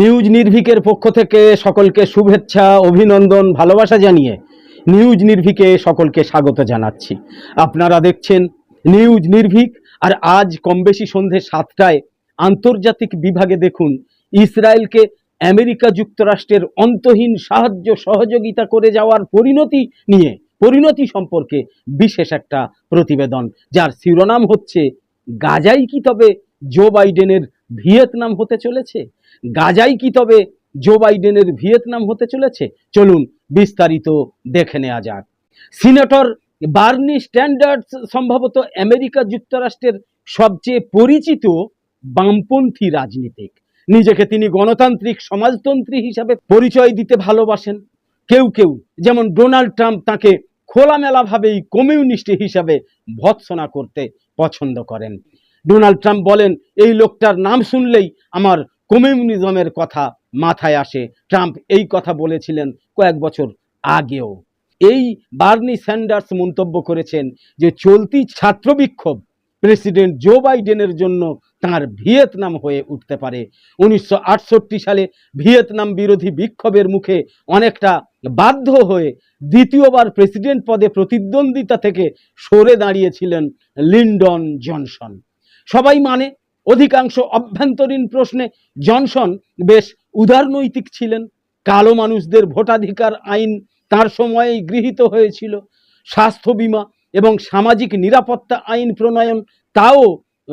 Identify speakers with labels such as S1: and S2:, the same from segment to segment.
S1: News নির্ভীকের পক্ষ থেকে সকলকে শুভেচ্ছা, অভিনন্দন, ভালোবাসা জানিয়ে নিউজ নির্ভীকে সকলকে স্বাগত জানাচ্ছি। আপনারা দেখছেন নিউজ নির্ভীক, আর আজ কম বেশি সন্ধে সাতটায় আন্তর্জাতিক বিভাগে দেখুন ইসরায়েলকে আমেরিকা যুক্তরাষ্ট্রের অন্তহীন সাহায্য সহযোগিতা করে যাওয়ার পরিণতি নিয়ে, পরিণতি সম্পর্কে বিশেষ একটা প্রতিবেদন, যার শিরোনাম হচ্ছে গাজাই কি তবে জো বাইডেনের ভিয়েতনাম হতে চলেছে? গাজাই কি তবে জো বাইডেনের ভিয়েতনাম হতে চলেছে? চলুন বিস্তারিত দেখে নেওয়া যাক। সিনেটর বার্নি স্ট্যান্ডার্ডস সম্ভবত আমেরিকা যুক্তরাষ্ট্রের সবচেয়ে পরিচিত বামপন্থী রাজনীতিক। নিজেকে তিনি গণতান্ত্রিক সমাজতন্ত্রী হিসাবে পরিচয় দিতে ভালোবাসেন। কেউ কেউ যেমন ডোনাল্ড ট্রাম্প তাকে খোলামেলাভাবেই কমিউনিস্ট হিসাবে ভৎসনা করতে পছন্দ করেন। ডোনাল্ড ট্রাম্প বলেন, এই লোকটার নাম শুনলেই আমার কমিউনিজমের কথা মাথায় আসে। ট্রাম্প এই কথা বলেছিলেন কয়েক বছর আগেও। এই বার্নি স্যান্ডার্স মন্তব্য করেছেন যে, চলতি ছাত্র বিক্ষোভ প্রেসিডেন্ট জো বাইডেনের জন্য তার ভিয়েতনাম হয়ে উঠতে পারে। উনিশশো আটষট্টি সালে ভিয়েতনাম বিরোধী বিক্ষোভের মুখে অনেকটা বাধ্য হয়ে দ্বিতীয়বার প্রেসিডেন্ট পদে প্রতিদ্বন্দ্বিতা থেকে সরে দাঁড়িয়েছিলেন লিন্ডন জনসন। সবাই মানে অধিকাংশ অভ্যন্তরীণ প্রশ্নে জনসন বেশ উদারনৈতিক ছিলেন। কালো মানুষদের ভোটাধিকার আইন তার সময়েই গৃহীত হয়েছিল। স্বাস্থ্য বীমা এবং সামাজিক নিরাপত্তা আইন প্রণয়ন তাও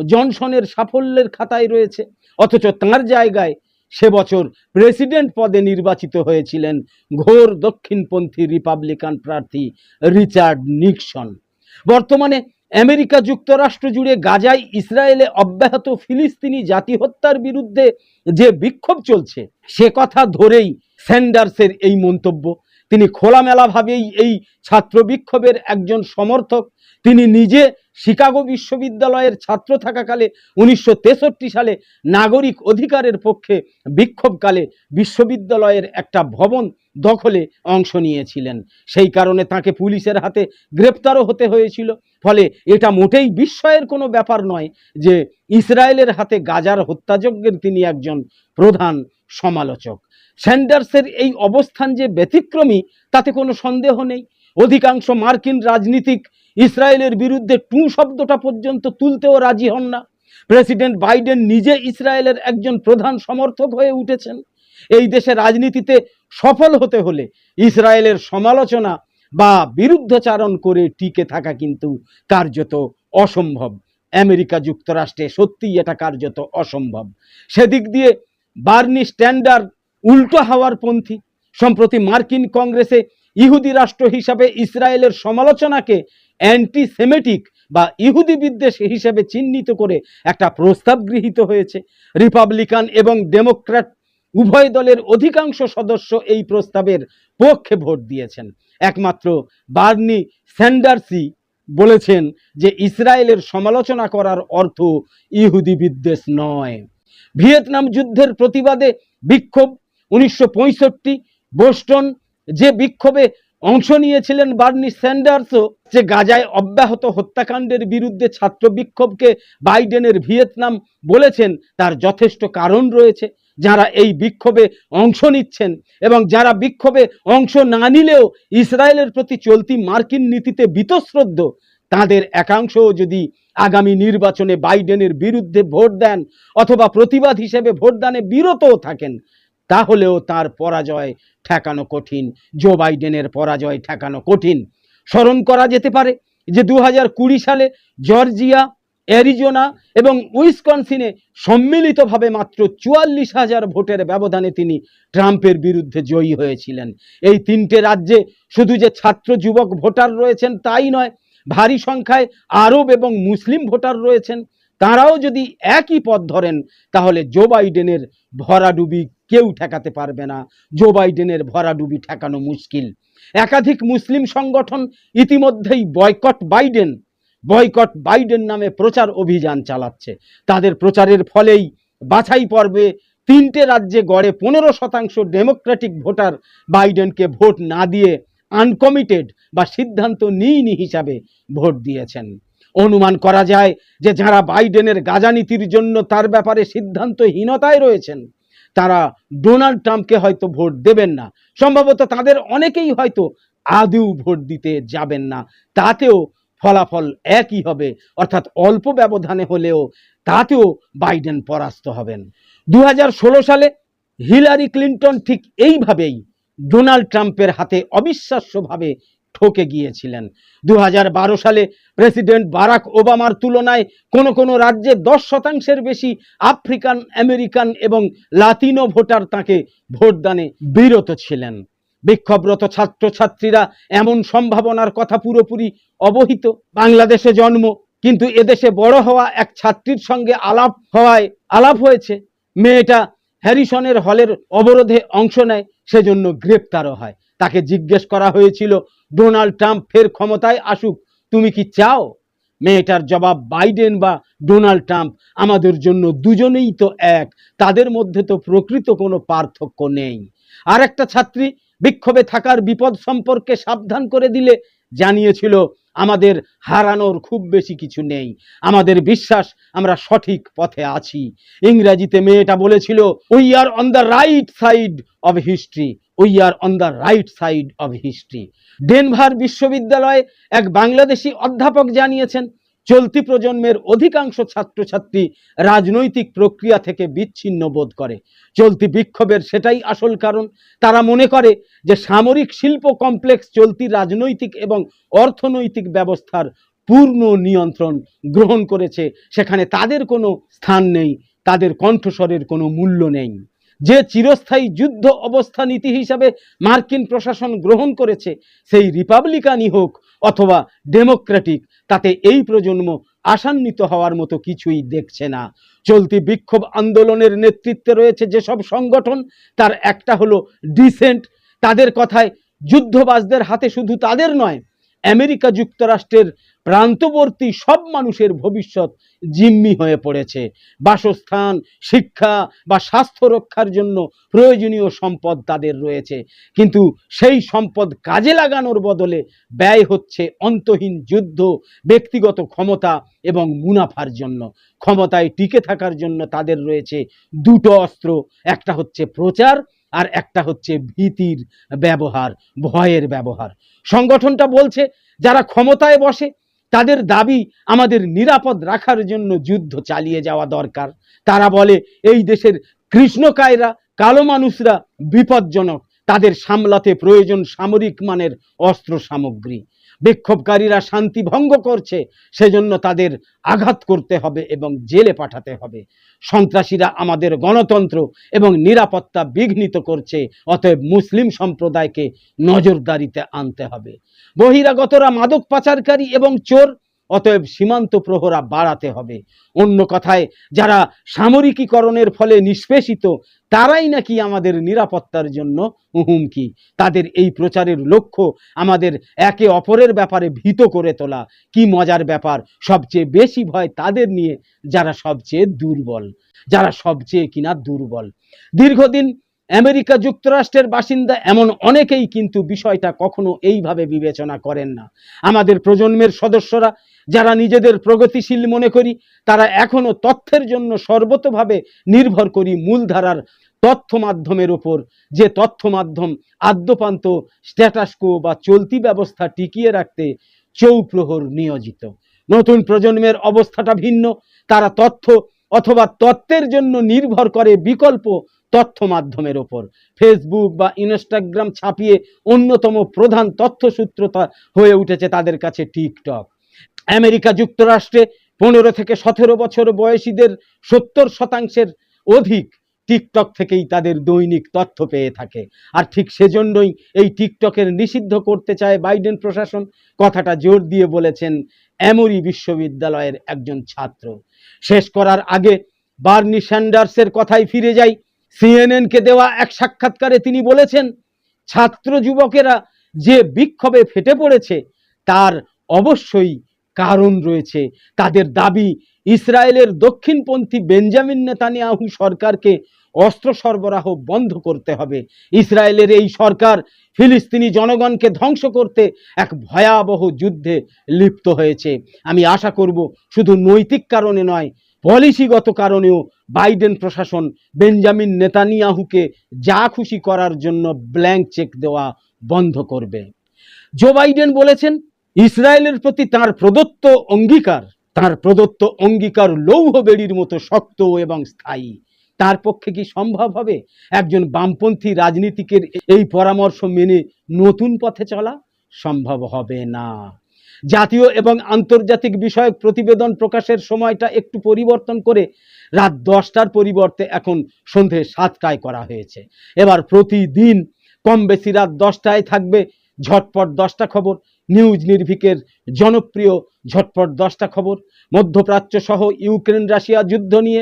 S1: জনসনের সাফল্যের খাতায় রয়েছে। অথচ তাঁর জায়গায় সে বছর প্রেসিডেন্ট পদে নির্বাচিত হয়েছিলেন ঘোর দক্ষিণপন্থী রিপাবলিকান প্রার্থী রিচার্ড নিক্সন। বর্তমানে আমেরিকা যুক্তরাষ্ট্র জুড়ে গাজায় ইসরায়েলে অব্যাহত ফিলিস্তিনি জাতি হত্যার বিরুদ্ধে যে বিক্ষোভ চলছে, সে কথা ধরেই স্যান্ডার্সের এই মন্তব্য। তিনি খোলামেলাভাবেই এই ছাত্র বিক্ষোভের একজন সমর্থক। তিনি নিজে শিকাগো বিশ্ববিদ্যালয়ের ছাত্র থাকাকালে উনিশশো তেষট্টি সালে নাগরিক অধিকারের পক্ষে বিক্ষোভকালে বিশ্ববিদ্যালয়ের একটা ভবন দখলে অংশ নিয়েছিলেন। সেই কারণে তাকে পুলিশের হাতে গ্রেপ্তারও হতে হয়েছিল। ফলে এটা মোটেই বিস্ময়ের কোনো ব্যাপার নয় যে ইসরায়েলের হাতে গাজার হত্যাযজ্ঞের তিনি একজন প্রধান সমালোচক। স্যান্ডার্সের এই অবস্থান যে ব্যতিক্রমী, তাতে কোনো সন্দেহ নেই। অধিকাংশ মার্কিন রাজনীতিক ইসরায়েলের বিরুদ্ধে টু শব্দটা পর্যন্ত তুলতেও রাজি হন না। প্রেসিডেন্ট বাইডেন নিজে ইসরায়েলের একজন প্রধান সমর্থক হয়ে উঠেছেন। এই দেশে রাজনীতিতে সফল হতে হলে ইসরায়েলের সমালোচনা বা বিরুদ্ধচারণ করে টিকে থাকা কিন্তু কার্যত অসম্ভব। আমেরিকা যুক্তরাষ্ট্রে সত্যিই এটা কার্যত অসম্ভব। সেদিক দিয়ে বার্নি স্ট্যান্ডার্ড উল্টো হাওয়ার পন্থী। সম্প্রতি মার্কিন কংগ্রেসে ইহুদি রাষ্ট্র হিসাবে ইসরায়েলের সমালোচনাকে অ্যান্টি সেমেটিক বা ইহুদি বিদ্বেষ হিসেবে চিহ্নিত করে একটা প্রস্তাব গৃহীত হয়েছে। রিপাবলিকান এবং ডেমোক্র্যাট উভয় দলের অধিকাংশ সদস্য এই প্রস্তাবের পক্ষে ভোট দিয়েছেন। একমাত্র বার্নি স্যান্ডার্সি বলেছেন যে ইসরায়েলের সমালোচনা করার অর্থ ইহুদি বিদ্বেষ নয়। ভিয়েতনাম যুদ্ধের প্রতিবাদে বিক্ষোভ, উনিশশো পঁয়ষট্টি, বোস্টন যে বিক্ষোভে অংশ নিয়েছিলেন বার্নি স্যান্ডার্সও যে গাজায় অব্যাহত হত্যাকাণ্ডের বিরুদ্ধে ছাত্র বিক্ষোভকে বাইডেনের ভিয়েতনাম বলেছেন, তার যথেষ্ট কারণ রয়েছে। যারা এই বিক্ষোভে অংশ নিচ্ছেন এবং যারা বিক্ষোভে অংশ না নিলেও ইসরায়েলের প্রতি চলতি মার্কিন নীতিতে বীতশ্রদ্ধ, তাদের একাংশও যদি আগামী নির্বাচনে বাইডেনের বিরুদ্ধে ভোট দেন অথবা প্রতিবাদ হিসেবে ভোটদানে বিরতও থাকেন তাহলেও তার পরাজয় ঠেকানো কঠিন। জো বাইডেনের পরাজয় ঠেকানো কঠিন। স্মরণ করা যেতে পারে যে দু সালে জর্জিয়া, অ্যারিজোনা এবং উইসকনসিনে সম্মিলিতভাবে মাত্র চুয়াল্লিশ হাজার ভোটের ব্যবধানে তিনি ট্রাম্পের বিরুদ্ধে জয়ী হয়েছিলেন। এই তিনটে রাজ্যে শুধু যে ছাত্র যুবক ভোটার রয়েছেন তাই নয়, ভারী সংখ্যায় আরব এবং মুসলিম ভোটার রয়েছেন। তারাও যদি একই পথ ধরেন, তাহলে জো বাইডেনের ভরাডুবি কেউ ঠেকাতে পারবে না। জো বাইডেনের ভরাডুবি ঠেকানো মুশকিল। একাধিক মুসলিম সংগঠন ইতিমধ্যেই বয়কট বাইডেন বয়কট বাইডেন নামে প্রচার অভিযান চালাচ্ছে। তাদের প্রচারের ফলেই বাছাই পর্বে তিনটে রাজ্যে গড়ে পনেরো শতাংশ ডেমোক্রেটিক ভোটার বাইডেনকে ভোট না দিয়ে আনকমিটেড বা সিদ্ধান্ত নিইনি হিসাবে ভোট দিয়েছেন। অনুমান করা যায় যে যারা বাইডেনের গাজা নীতির জন্য তার ব্যাপারে সিদ্ধান্তহীনতায় রয়েছেন, তারা ডোনাল্ড ট্রাম্পকে হয়তো ভোট দেবেন না। সম্ভবত তাদের অনেকেই হয়তো আদৌ ভোট দিতে যাবেন না। তাতেও ফলাফল একই হবে, অর্থাৎ অল্প ব্যবধানে হলেও তাতেও বাইডেন পরাস্ত হবেন। দু হাজার ষোলো সালে হিলারি ক্লিন্টন ঠিক এইভাবেই ডোনাল্ড ট্রাম্পের হাতে অবিশ্বাস্যভাবে ঠকে গিয়েছিলেন। দু হাজার বারো সালে প্রেসিডেন্ট বারাক ওবামার তুলনায় কোন কোন রাজ্যে দশ শতাংশের বেশি আফ্রিকান, আমেরিকান এবং লাতিনো ভোটার তাকে ভোটদানে বিরত ছিলেন। বিক্ষোভরত ছাত্রছাত্রীরা এমন সম্ভাবনার কথা পুরোপুরি অবহিত। বাংলাদেশে জন্ম, কিন্তু এদেশে বড় হওয়া এক ছাত্রীর সঙ্গে আলাপ হওয়ায় আলাপ হয়েছে। মেয়েটা হ্যারিসনের হলের অবরোধে অংশ নেয়, সেজন্য গ্রেপ্তারও হয়। তাকে জিজ্ঞেস করা হয়েছিল, ডোনাল্ড ট্রাম্প ফের ক্ষমতায় আসুক, তুমি কি চাও? মেয়েটার জবাব, বাইডেন বা ডোনাল্ড ট্রাম্প আমাদের জন্য দুজনেই তো এক, তাদের মধ্যে তো প্রকৃত কোনো পার্থক্য নেই। আর একটা ছাত্রী বিক্ষোভে থাকার বিপদ সম্পর্কে সাবধান করে দিলে জানিয়েছিল আমাদের হারানোর খুব বেশি কিছু নেই। আমাদের বিশ্বাস আমরা সঠিক পথে আছি। ইংরেজিতে মেয়েটা বলেছিল we are on the right side of history we are on the right side of history Denver বিশ্ববিদ্যালয়ে এক বাংলাদেশি অধ্যাপক জানিয়েছেন চলতি প্রজন্মের অধিকাংশ ছাত্রছাত্রী রাজনৈতিক প্রক্রিয়া থেকে বিচ্ছিন্ন বোধ করে। চলতি বিক্ষোভের সেটাই আসল কারণ। তারা মনে করে যে সামরিক শিল্প কমপ্লেক্স চলতি রাজনৈতিক এবং অর্থনৈতিক ব্যবস্থার পূর্ণ নিয়ন্ত্রণ গ্রহণ করেছে। সেখানে তাদের কোনো স্থান নেই, তাদের কণ্ঠস্বরের কোনো মূল্য নেই। যে চিরস্থায়ী যুদ্ধ অবস্থা নীতি হিসাবে মার্কিন প্রশাসন গ্রহণ করেছে, সেই রিপাবলিকানই হোক অথবা ডেমোক্রেটিক, তাতে এই প্রজন্ম আশান্বিত হওয়ার মতো কিছুই দেখছে না। চলতি বিক্ষোভ আন্দোলনের নেতৃত্বে রয়েছে যেসব সংগঠন, তার একটা হলো ডিসেন্ট। তাদের কথায় যুদ্ধবাজদের হাতে শুধু তাদের নয়, আমেরিকা যুক্তরাষ্ট্রের প্রান্তবর্তী সব মানুষের ভবিষ্যৎ জিম্মি হয়ে পড়েছে। বাসস্থান, শিক্ষা বা স্বাস্থ্য রক্ষার জন্য প্রয়োজনীয় সম্পদ তাদের রয়েছে। কিন্তু সেই সম্পদ কাজে লাগানোর বদলে ব্যয় হচ্ছে অন্তহীন যুদ্ধ, ব্যক্তিগত ক্ষমতা এবং মুনাফার জন্য। ক্ষমতায় টিকে থাকার জন্য তাদের রয়েছে দুটো অস্ত্র, একটা হচ্ছে প্রচার আর একটা হচ্ছে ভীতির ব্যবহার, ভয়ের ব্যবহার। সংগঠনটা বলছে, যারা ক্ষমতায় বসে তাদের দাবি আমাদের নিরাপদ রাখার জন্য যুদ্ধ চালিয়ে যাওয়া দরকার। তারা বলে, এই দেশের কৃষ্ণকায়রা, কালো মানুষরা বিপজ্জনক। তাদের সামলাতে প্রয়োজন সামরিক মানের অস্ত্র সামগ্রী। বিক্ষোভকারীরা শান্তি ভঙ্গ করছে, সেজন্য তাদের আঘাত করতে হবে এবং জেলে পাঠাতে হবে। সন্ত্রাসীরা আমাদের গণতন্ত্র এবং নিরাপত্তা বিঘ্নিত করছে, অতএব মুসলিম সম্প্রদায়কে নজরদারিতে আনতে হবে। বহিরাগতরা মাদক পাচারকারী এবং চোর অতএব সীমান্ত প্রহরা বাড়াতে হবে। অন্য কথায়, যারা সামরিকীকরণের ফলে নিষ্পেষিত, তারাই নাকি আমাদের নিরাপত্তার জন্য হুমকি। তাদের এই প্রচারের লক্ষ্য আমাদের একে অপরের ব্যাপারে ভীত করে তোলা। কি মজার ব্যাপার, সবচেয়ে বেশি ভয় তাদের নিয়ে, যারা সবচেয়ে দুর্বল, যারা সবচেয়ে কিনা দুর্বল। দীর্ঘদিন আমেরিকা যুক্তরাষ্ট্রের বাসিন্দা এমন অনেকেই কিন্তু বিষয়টা কখনো এইভাবে বিবেচনা করেন না। আমাদের প্রজন্মের সদস্যরা যারা নিজেদের প্রগতিশীল মনে করি, তারা এখনও তথ্যের জন্য সর্বতভাবে নির্ভর করি মূলধারার তথ্য মাধ্যমের ওপর। যে তথ্য মাধ্যম আদ্যপান্ত স্ট্যাটাসকো বা চলতি ব্যবস্থা টিকিয়ে রাখতে চৌপ্রহর নিয়োজিত। নতুন প্রজন্মের অবস্থাটা ভিন্ন, তারা তথ্য অথবা তত্ত্বের জন্য নির্ভর করে বিকল্প তথ্য মাধ্যমের ওপর। ফেসবুক বা ইনস্টাগ্রাম ছাপিয়ে অন্যতম প্রধান তথ্যসূত্রতা হয়ে উঠেছে তাদের কাছে টিকটক আমেরিকা যুক্তরাষ্ট্রে পনেরো থেকে সতেরো বছর বয়সীদের সত্তর শতাংশের অধিক টিকটক থেকেই তাদের দৈনিক তথ্য পেয়ে থাকে। আর ঠিক সেজন্যই এই টিকটকের নিষিদ্ধ করতে চায় বাইডেন প্রশাসন। কথাটা জোর দিয়ে বলেছেন এমরি বিশ্ববিদ্যালয়ের একজন ছাত্র। শেষ করার আগে বার্নি স্যান্ডার্সের কথায় ফিরে যাই। সিএনএনকে দেওয়া এক সাক্ষাৎকারে তিনি বলেছেন, ছাত্র যুবকেরা যে বিক্ষোভে ফেটে পড়েছে, তার অবশ্যই কারণ রয়েছে। তাদের দাবি, ইসরায়েলের দক্ষিণপন্থী বেঞ্জামিন নেতানিয়াহু সরকারকে অস্ত্র সরবরাহ বন্ধ করতে হবে। ইসরায়েলের এই সরকার ফিলিস্তিনি জনগণকে ধ্বংস করতে এক ভয়াবহ যুদ্ধে লিপ্ত হয়েছে। আমি আশা করব শুধু নৈতিক কারণে নয়, পলিসিগত কারণেও বাইডেন প্রশাসন বেঞ্জামিন নেতানিয়াহুকে যা খুশি করার জন্য ব্ল্যাঙ্ক চেক দেওয়া বন্ধ করবে। জো বাইডেন বলেছেন, ইসরায়েলের প্রতি তার প্রদত্ত অঙ্গীকার, তার প্রদত্ত অঙ্গীকার লৌহ বেড়ির মতো শক্ত এবং স্থায়ী। তার পক্ষে কি সম্ভব হবে? একজন বামপন্থী রাজনীতিকের এই পরামর্শ মেনে নতুন পথে চলা সম্ভব হবে না। জাতীয় এবং আন্তর্জাতিক বিষয়ক প্রতিবেদন প্রকাশের সময়টা একটু পরিবর্তন করে রাত দশটার পরিবর্তে এখন সন্ধে সাতটায় করা হয়েছে। এবার প্রতিদিন কম বেশি রাত দশটায় থাকবে ঝটপট দশটা খবর, নিউজ নির্ভিকের জনপ্রিয় ঝটপট দশটা খবর, মধ্যপ্রাচ্য সহ ইউক্রেন রাশিয়া যুদ্ধ নিয়ে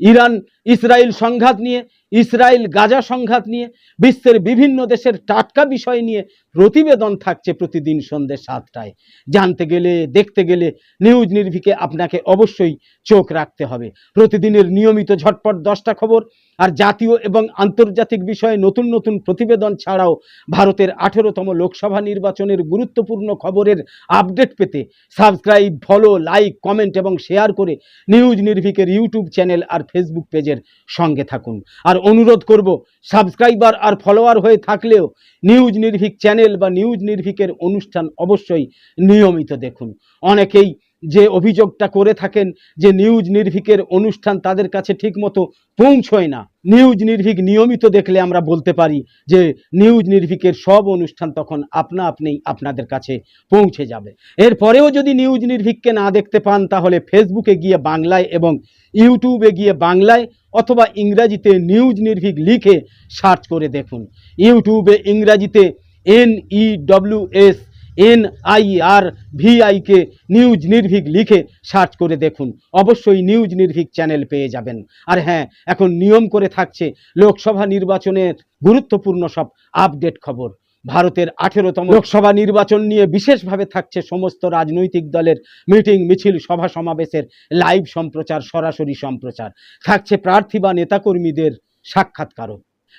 S1: ইরান ইসরায়েল সংঘাত নিয়ে ইসরায়েল গাজা সংঘাত নিয়ে, বিশ্বের বিভিন্ন দেশের টাটকা বিষয় নিয়ে প্রতিবেদন থাকছে প্রতিদিন সন্ধ্যে সাতটায়। জানতে গেলে, দেখতে গেলে নিউজ নির্ভিকে আপনাকে অবশ্যই চোখ রাখতে হবে। প্রতিদিনের নিয়মিত ঝটপট দশটা খবর আর জাতীয় এবং আন্তর্জাতিক বিষয়ে নতুন নতুন প্রতিবেদন ছাড়াও ভারতের আঠেরোতম লোকসভা নির্বাচনের গুরুত্বপূর্ণ খবরের আপডেট পেতে সাবস্ক্রাইব, ফলো, লাইক, কমেন্ট এবং শেয়ার করে নিউজ নির্ভিকের ইউটিউব চ্যানেল আর ফেসবুক পেজের সঙ্গে থাকুন। আর অনুরোধ করব সাবস্ক্রাইবার আর ফলোয়ার হয়ে থাকলেও নিউজ নির্ভিক চ্যানেল বা নিউজ নির্ভিকের অনুষ্ঠান অবশ্যই নিয়মিত দেখুন। অনেকেই যে অভিযোগটা করে থাকেন যে নিউজ নির্ভিকের অনুষ্ঠান তাদের কাছে ঠিকমতো পৌঁছয় না। নিউজ নির্ভিক নিয়মিত দেখলে আমরা বলতে পারি যে নিউজ নির্ভিকের সব অনুষ্ঠান তখন আপনা আপনিই আপনাদের কাছে পৌঁছে যাবে। এরপরেও যদি নিউজ নির্ভিককে না দেখতে পান, তাহলে ফেসবুকে গিয়ে বাংলায় এবং ইউটিউবে গিয়ে বাংলায় অথবা ইংরাজিতে নিউজ নির্ভিক লিখে সার্চ করে দেখুন। ইউটিউবে ইংরাজিতে N E W S N I R V I K news Nirbhik লিখে সার্চ করে দেখুন। অবশ্যই নিউজ নির্ভীক চ্যানেল পেয়ে যাবেন। আর হ্যাঁ এখন নিয়ম করে থাকছে লোকসভা নির্বাচনের গুরুত্বপূর্ণ সব আপডেট খবর। ভারতের আঠেরোতম লোকসভা নির্বাচন নিয়ে বিশেষভাবে থাকছে সমস্ত রাজনৈতিক দলের মিটিং, মিছিল, সভা সমাবেশের লাইভ সম্প্রচার, সরাসরি সম্প্রচার। থাকছে প্রার্থী বা নেতাকর্মীদের সাক্ষাৎকারও।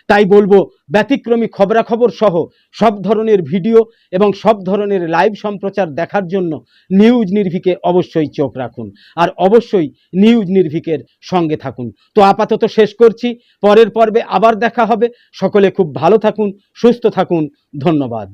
S1: তাই বলব, ব্যতিক্রমী খবরাখবর সহ সব ধরনের ভিডিও এবং সব ধরনের লাইভ সম্প্রচার দেখার জন্য নিউজ নির্ভিকে অবশ্যই চোখ রাখুন। আর অবশ্যই নিউজ নির্ভিকের সঙ্গে থাকুন। তো আপাতত শেষ করছি। পরের পর্বে আবার দেখা হবে। সকলে খুব ভালো থাকুন, সুস্থ থাকুন। ধন্যবাদ।